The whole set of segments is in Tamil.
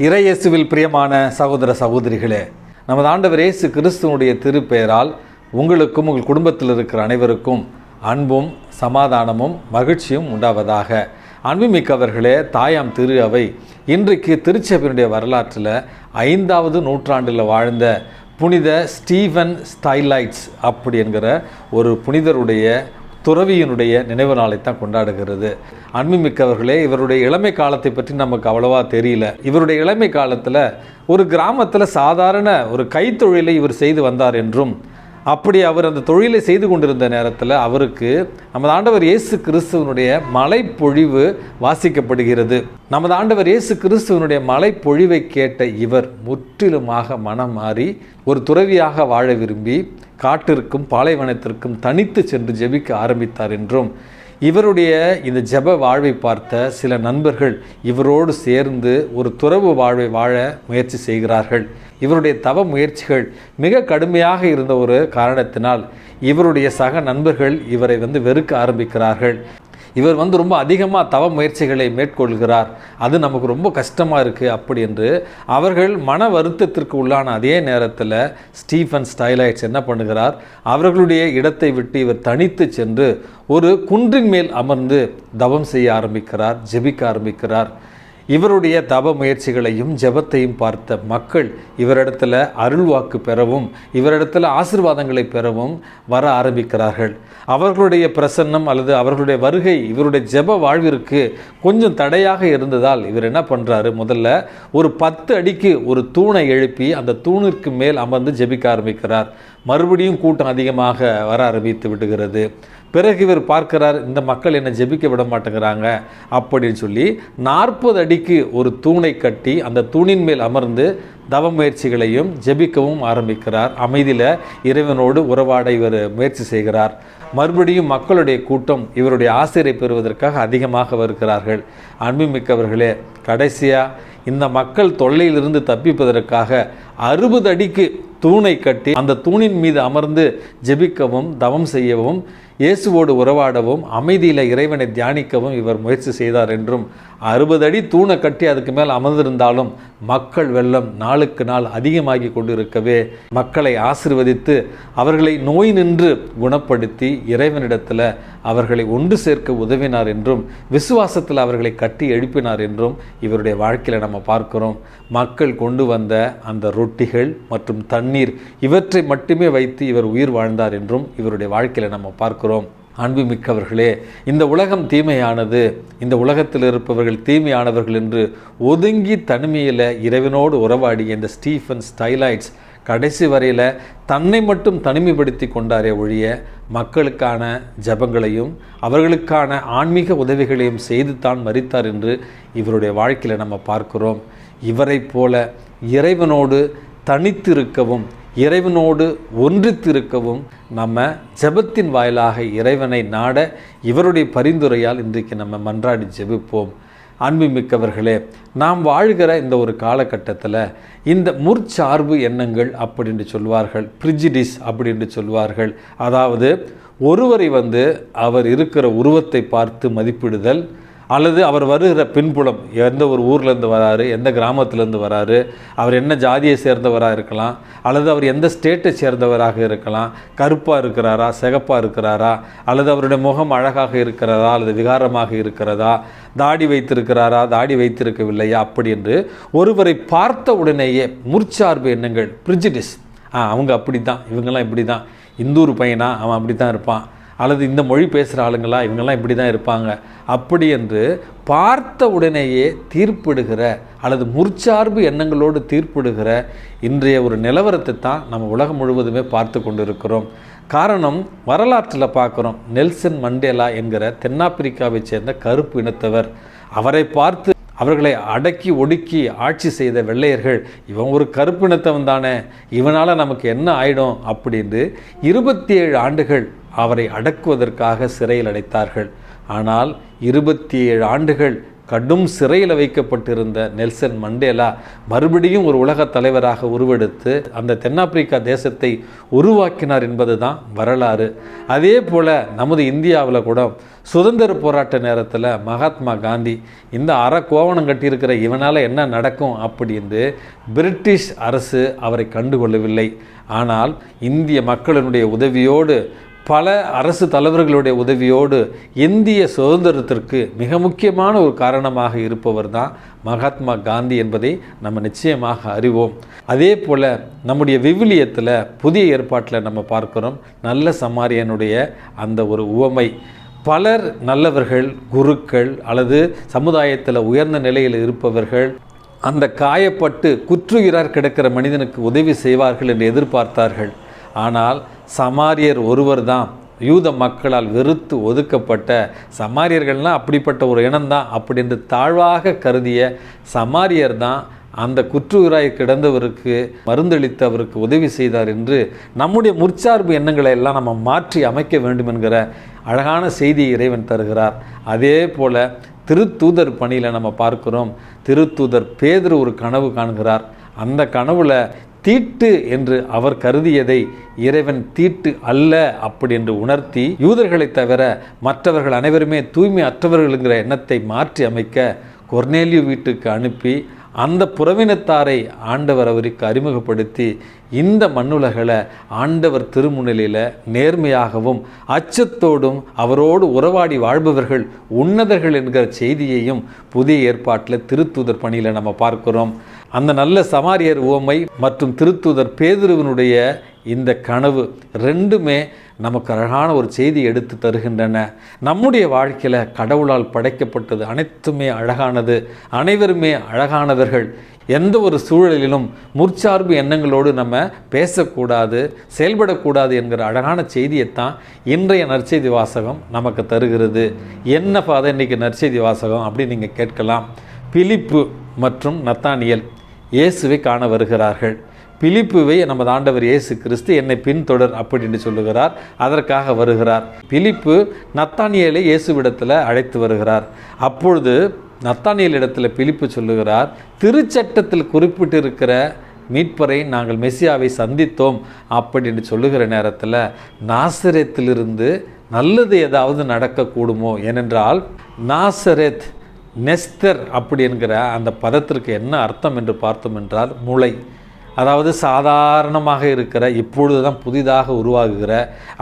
இறையேசுவில் பிரியமான சகோதர சகோதரிகளே நமது ஆண்டவர் இயேசு கிறிஸ்துவனுடைய திருப்பெயரால் உங்களுக்கும் உங்கள் குடும்பத்தில் இருக்கிற அனைவருக்கும் அன்பும் சமாதானமும் மகிழ்ச்சியும் உண்டாவதாக. அன்புமிக்கவர்களே தாயாம் திரு அவை இன்றைக்கு திருச்சபையினுடைய வரலாற்றில் ஐந்தாவது நூற்றாண்டில் வாழ்ந்த புனித ஸ்டீவன் ஸ்டைலைட்ஸ் அப்படி என்கிற ஒரு புனிதருடைய துறவியினுடைய நினைவு நாளை தான் கொண்டாடுகிறது. அன்புமிக்கவர்களே இவருடைய இளமை காலத்தை பற்றி நமக்கு அவ்வளவா தெரியல. இவருடைய இளமை காலத்தில் ஒரு கிராமத்தில் சாதாரண ஒரு கைத்தொழிலை இவர் செய்து வந்தார் என்றும் அப்படி அவர் அந்த தொழிலை செய்து கொண்டிருந்த நேரத்தில் அவருக்கு நமது ஆண்டவர் இயேசு கிறிஸ்துவனுடைய மலைப்பொழிவு வாசிக்கப்படுகிறது. நமது ஆண்டவர் இயேசு கிறிஸ்துவனுடைய மலைப்பொழிவை கேட்ட இவர் முற்றிலுமாக மனம் மாறி ஒரு துறவியாக வாழ விரும்பி காட்டிற்கும் பாலைவனத்திற்கும் தனித்து சென்று ஜெபிக்க ஆரம்பித்தார் என்றும் இவருடைய இந்த ஜெப வாழ்வை பார்த்த சில நண்பர்கள் இவரோடு சேர்ந்து ஒரு துறவு வாழ்வை வாழ முயற்சி செய்கிறார்கள். இவருடைய தவ முயற்சிகள் மிக கடுமையாக இருந்த ஒரு காரணத்தினால் இவருடைய சக நண்பர்கள் இவரை வந்து வெறுக்க ஆரம்பிக்கிறார்கள். இவர் வந்து ரொம்ப அதிகமாக தவ முயற்சிகளை மேற்கொள்கிறார். அது நமக்கு ரொம்ப கஷ்டமாக இருக்குது அப்படி என்று அவர்கள் மன வருத்தத்திற்கு உள்ளான அதே நேரத்தில் ஸ்டீஃபன் ஸ்டைலைட்ஸ் என்ன பண்ணுகிறார்? அவர்களுடைய இடத்தை விட்டு இவர் தனித்து சென்று ஒரு குன்றின் மேல் அமர்ந்து தவம் செய்ய ஆரம்பிக்கிறார் ஜெபிக்க ஆரம்பிக்கிறார். இவருடைய தப முயற்சிகளையும் ஜெபத்தையும் பார்த்த மக்கள் இவரிடத்துல அருள்வாக்கு பெறவும் இவரிடத்துல ஆசிர்வாதங்களை பெறவும் வர ஆரம்பிக்கிறார்கள். அவர்களுடைய பிரசன்னம் அல்லது அவர்களுடைய வருகை இவருடைய ஜெப வாழ்விற்கு கொஞ்சம் தடையாக இருந்ததால் இவர் என்ன பண்ணுறாரு முதல்ல ஒரு பத்து அடிக்கு ஒரு தூணை எழுப்பி அந்த தூணிற்கு மேல் அமர்ந்து ஜெபிக்க ஆரம்பிக்கிறார். மறுபடியும் கூட்டம் அதிகமாக வர ஆரம்பித்து விடுகிறது. பிறகு இவர் பார்க்கிறார் இந்த மக்கள் என்னை ஜெபிக்க விட மாட்டேங்கிறாங்க அப்படின்னு சொல்லி நாற்பது அடிக்கு ஒரு தூணை கட்டி அந்த தூணின் மேல் அமர்ந்து தவ முயற்சிகளையும் ஜெபிக்கவும் ஆரம்பிக்கிறார். அமைதியில் இறைவனோடு உறவாட இவர் முயற்சி செய்கிறார். மறுபடியும் மக்களுடைய கூட்டம் இவருடைய ஆசிரியரை பெறுவதற்காக அதிகமாக வருகிறார்கள். அன்புமிக்கவர்களே கடைசியாக இந்த மக்கள் தொல்லையிலிருந்து தப்பிப்பதற்காக அறுபது அடிக்கு தூணை கட்டி அந்த தூணின் மீது அமர்ந்து ஜெபிக்கவும் தவம் செய்யவும் இயேசுவோடு உறவாடவும் அமைதியில் இறைவனை தியானிக்கவும் இவர் முயற்சி செய்தார் என்றும் அறுபது அடி தூணை கட்டி அதுக்கு மேல் அமர்ந்திருந்தாலும் மக்கள் வெள்ளம் நாளுக்கு நாள் அதிகமாகி கொண்டிருக்கவே மக்களை ஆசிர்வதித்து அவர்களை நோய் நின்று குணப்படுத்தி இறைவனிடத்தில் அவர்களை ஒன்று சேர்க்க உதவினார் என்றும் விசுவாசத்தில் அவர்களை கட்டி எழுப்பினார் என்றும் இவருடைய வாழ்க்கையில் நம்ம பார்க்கிறோம். மக்கள் கொண்டு வந்த அந்த ரொட்டிகள் மற்றும் தண்ணீர் இவற்றை மட்டுமே வைத்து இவர் உயிர் வாழ்ந்தார் என்றும் இவருடைய வாழ்க்கையில் நம்ம பார்க்கிறோம். அன்புமிக்கவர்களே இந்த உலகம் தீமையானது இந்த உலகத்தில் இருப்பவர்கள் தீமையானவர்கள் என்று ஒதுங்கி தனிமையில் இறைவனோடு உறவாடிய இந்த ஸ்டீஃபன் ஸ்டைலைட்ஸ் கடைசி வரையில் தன்னை மட்டும் தனிமைப்படுத்தி கொண்டாரே ஒழிய மக்களுக்கான ஜபங்களையும் அவர்களுக்கான ஆன்மீக உதவிகளையும் செய்து தான் மறித்தார் என்று இவருடைய வாழ்க்கையில் நம்ம பார்க்கிறோம். இவரைப் போல இறைவனோடு தனித்திருக்கவும் இறைவனோடு ஒன்றித்திருக்கவும் நம்ம ஜெபத்தின் வாயிலாக இறைவனை நாட இவருடைய பரிந்துரையால் இன்றைக்கு நம்ம மன்றாடி ஜெபிப்போம். அன்புமிக்கவர்களே நாம் வாழ்கிற இந்த ஒரு காலகட்டத்தில் இந்த முற்சார்பு எண்ணங்கள் அப்படின்னு சொல்வார்கள் பிரிஜிடிஸ் அப்படின்னு சொல்வார்கள். அதாவது ஒருவரை வந்து அவர் இருக்கிற உருவத்தை பார்த்து மதிப்பிடுதல் அல்லது அவர் வருகிற பின்புலம் எந்த ஒரு ஊர்லேருந்து வராரு எந்த கிராமத்துலேருந்து வராரு அவர் என்ன ஜாதியை சேர்ந்தவராக இருக்கலாம் அல்லது அவர் எந்த ஸ்டேட்டை சேர்ந்தவராக இருக்கலாம் கருப்பாக இருக்கிறாரா சிகப்பாக இருக்கிறாரா அல்லது அவருடைய முகம் அழகாக இருக்கிறதா அல்லது விகாரமாக இருக்கிறதா தாடி வைத்திருக்கிறாரா தாடி வைத்திருக்கவில்லையா அப்படி என்று ஒருவரை பார்த்த உடனேயே முற்சார்பு எண்ணங்கள். பிரிஜிடிஸ் ஆ அவங்க அப்படி தான் இவங்கெல்லாம் இப்படி தான் இந்தூர் பையனா அவன் அப்படி தான் இருப்பான். அல்லது இந்த மொழி பேசுகிற ஆளுங்களா இவங்கெல்லாம் இப்படி தான் இருப்பாங்க. அப்படி என்று பார்த்த உடனேயே தீர்ப்பிடுகிற அல்லது முற்சார்பு எண்ணங்களோடு தீர்ப்பிடுகிற இன்றைய ஒரு நிலவரத்தை தான் நம்ம உலகம் முழுவதுமே பார்த்து கொண்டிருக்கிறோம். காரணம் வரலாற்றில் பார்க்குறோம். நெல்சன் மண்டேலா என்கிற தென்னாப்பிரிக்காவை சேர்ந்த கருப்பு இனத்தவர். அவரை பார்த்து அவர்களை அடக்கி ஒடுக்கி ஆட்சி செய்த வெள்ளையர்கள் இவன் ஒரு கருப்பினத்தவன் தானே இவனால் நமக்கு என்ன ஆயிடும்? அப்படின்னு இருபத்தி ஏழு ஆண்டுகள் அவரை அடக்குவதற்காக சிறையில் அடைத்தார்கள். ஆனால் இருபத்தி ஏழு ஆண்டுகள் கடும் சிறையில் வைக்கப்பட்டிருந்த நெல்சன் மண்டேலா மறுபடியும் ஒரு உலக தலைவராக உருவெடுத்து அந்த தென்னாப்பிரிக்கா தேசத்தை உருவாக்கினார் என்பது தான் வரலாறு. அதே போல் நமது இந்தியாவில் கூட சுதந்திர போராட்ட நேரத்தில் மகாத்மா காந்தி இந்த அற கோவணம் கட்டியிருக்கிற இவனால் என்ன நடக்கும் அப்படின்னு பிரிட்டிஷ் அரசு அவரை கண்டுகொள்ளவில்லை. ஆனால் இந்திய மக்களினுடைய உதவியோடு பல அரசு தலைவர்களுடைய உதவியோடு இந்திய சுதந்திரத்திற்கு மிக முக்கியமான ஒரு காரணமாக இருப்பவர் தான் மகாத்மா காந்தி என்பதை நம்ம நிச்சயமாக அறிவோம். அதே போல் நம்முடைய விவிலியத்தில் புதிய ஏற்பாட்டில் நம்ம பார்க்குறோம். நல்ல சமாரியனுடைய அந்த ஒரு உவமை. பலர் நல்லவர்கள் குருக்கள் அல்லது சமுதாயத்தில் உயர்ந்த நிலையில் இருப்பவர்கள் அந்த காயப்பட்டு குற்றுயிரார் கிடக்கிற மனிதனுக்கு உதவி செய்வார்கள் என்று எதிர்பார்த்தார்கள். ஆனால் சமாரியர் ஒருவர் தான். யூத மக்களால் வெறுத்து ஒதுக்கப்பட்ட சமாரியர்கள்னால் அப்படிப்பட்ட ஒரு இனம்தான் அப்படின்னு தாழ்வாக கருதிய சமாரியர் தான் அந்த குற்றுயிராய் கிடந்தவருக்கு மருந்தளித்து அவருக்கு உதவி செய்தார் என்று நம்முடைய முற்சார்பு எண்ணங்களை எல்லாம் நம்ம மாற்றி அமைக்க வேண்டும் என்கிற அழகான செய்தியை இறைவன் தருகிறார். அதே போல் திருத்தூதர் பணியில் நம்ம பார்க்கிறோம். திருத்தூதர் பேதர் ஒரு கனவு காண்கிறார். அந்த கனவுல தீட்டு என்று அவர் கருதியதை இறைவன் தீட்டு அல்ல அப்படி என்று உணர்த்தி யூதர்களை தவிர மற்றவர்கள் அனைவருமே தூய்மை அற்றவர்கள்ங்கிற எண்ணத்தை மாற்றி அமைக்க கொர்னேலியு வீட்டுக்கு அனுப்பி அந்த புறவினத்தாரை ஆண்டவர் அவருக்கு அறிமுகப்படுத்தி இந்த மண்ணுலகளை ஆண்டவர் திருமுன்னிலையில் நேர்மையாகவும் அச்சத்தோடும் அவரோடு உறவாடி வாழ்பவர்கள் உன்னதர்கள் என்கிற செய்தியையும் புதிய ஏற்பாட்டில் திருத்தூதர் பணியில் நம்ம பார்க்கிறோம். அந்த நல்ல சமாரியர் உவமை மற்றும் திருத்துதர் பேதுருவனுடைய இந்த கனவு ரெண்டுமே நமக்கு அழகான ஒரு செய்தி எடுத்து தருகின்றன. நம்முடைய வாழ்க்கையில் கடவுளால் படைக்கப்பட்டது அனைத்துமே அழகானது. அனைவருமே அழகானவர்கள். எந்த ஒரு சூழலிலும் முற்சார்பு எண்ணங்களோடு நம்ம பேசக்கூடாது செயல்படக்கூடாது என்கிற அழகான செய்தியைத்தான் இன்றைய நற்செய்தி வாசகம் நமக்கு தருகிறது. என்ன பாதை இன்றைக்கி நற்செய்தி வாசகம் அப்படின்னு நீங்கள் கேட்கலாம். பிலிப்பு மற்றும் நத்தானியல். இயேசுவை காண வருகிறார்கள். பிலிப்புவை நமது ஆண்டவர் இயேசு கிறிஸ்து என்னை பின்தொடர் அப்படின்னு சொல்லுகிறார். அதற்காக வருகிறார். பிலிப்பு நத்தானியலை இயேசுவிடத்தில் அழைத்து வருகிறார். அப்பொழுது நத்தானியல் இடத்துல பிலிப்பு சொல்லுகிறார் திருச்சட்டத்தில் குறிப்பிட்டிருக்கிற மீட்பரை நாங்கள் மெஸ்ஸியாவை சந்தித்தோம் அப்படின்னு சொல்லுகிற நேரத்தில் நாசரேத்திலிருந்து நல்லது ஏதாவது நடக்கக்கூடுமோ? ஏனென்றால் நாசரேத் நெஸ்தர் அப்படி என்கிற அந்த பதத்திற்கு என்ன அர்த்தம் என்று பார்த்தோம் என்றால் முளை. அதாவது சாதாரணமாக இருக்கிற இப்பொழுது தான் புதிதாக உருவாகுகிற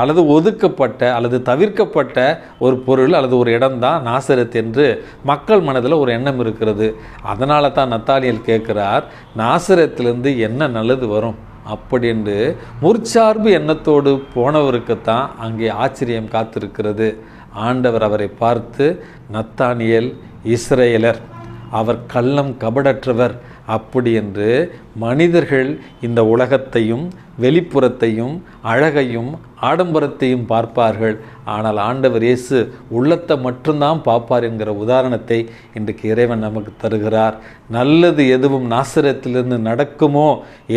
அல்லது ஒதுக்கப்பட்ட அல்லது தவிர்க்கப்பட்ட ஒரு பொருள் அல்லது ஒரு இடம்தான் நாசரத் என்று மக்கள் மனதில் ஒரு எண்ணம் இருக்கிறது. அதனால தான் நத்தாலியல் கேட்குறார் நாசரத்திலிருந்து என்ன நல்லது வரும்? அப்படி என்று முற்சார்பு எண்ணத்தோடு போனவருக்குத்தான் அங்கே ஆச்சரியம் காத்திருக்கிறது. ஆண்டவர் அவரை பார்த்து நத்தானியல் இஸ்ரேலர். அவர் கள்ளம் கபடற்றவர். அப்படி என்று மனிதர்கள் இந்த உலகத்தையும் வெளிப்புறத்தையும் அழகையும் ஆடம்பரத்தையும் பார்ப்பார்கள். ஆனால் ஆண்டவர் இயேசு உள்ளத்தை மட்டும்தான் பார்ப்பார் என்கிற உதாரணத்தை இன்றைக்கு இறைவன் நமக்கு தருகிறார். நல்லது எதுவும் நாசிரத்திலிருந்து நடக்குமோ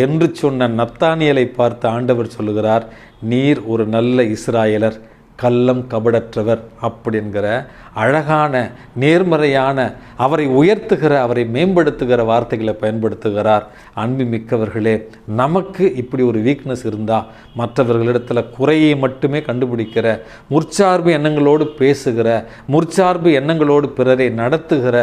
என்று சொன்ன நத்தானியலை பார்த்து ஆண்டவர் சொல்லுகிறார் நீர் ஒரு நல்ல இஸ்ராயலர். கள்ளம் கபடற்றவர் அப்படிங்கிற அழகான நேர்மறையான அவரை உயர்த்துகிற அவரை மேம்படுத்துகிற வார்த்தைகளை பயன்படுத்துகிறார். அன்பு மிக்கவர்களே நமக்கு இப்படி ஒரு வீக்னஸ் இருந்தால் மற்றவர்களிடத்தில் குறையை மட்டுமே கண்டுபிடிக்கிற முற்சார்பு எண்ணங்களோடு பேசுகிற முற்சார்பு எண்ணங்களோடு பிறரை நடத்துகிற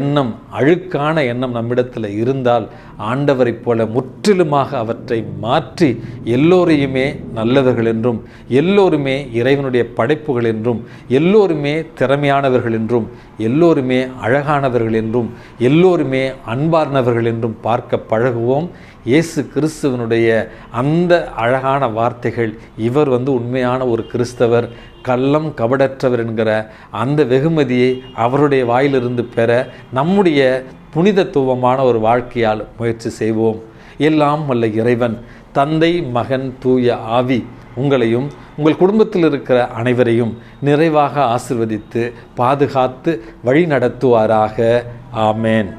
எண்ணம் அழுக்கான எண்ணம் நம்மிடத்தில் இருந்தால் ஆண்டவரைப் போல முற்றிலுமாக அவற்றை மாற்றி எல்லோரையுமே நல்லவர்கள் என்றும் எல்லோருமே இறைவனுடைய படைப்புகள் என்றும் எல்லோருமே திறமையானவர்கள் என்றும் எல்லோருமே அழகானவர்கள் என்றும் எல்லோருமே அன்பார்ந்தவர்கள் என்றும் பார்க்க பழகுவோம். இயேசு கிறிஸ்துவனுடைய அந்த அழகான வார்த்தைகள் இவர் வந்து உண்மையான ஒரு கிறிஸ்தவர் கள்ளம் கபடற்றவர் என்கிற அந்த வெகுமதியை அவருடைய வாயிலிருந்து பெற நம்முடைய புனிதத்துவமான ஒரு வாழ்க்கையால் முயற்சி செய்வோம். எல்லாம் வல்ல இறைவன் தந்தை மகன் தூய ஆவி உங்களையும் உங்கள் குடும்பத்தில் இருக்கிற அனைவரையும் நிறைவாக ஆசிர்வதித்து பாதுகாத்து வழி நடத்துவாராக ஆமேன்.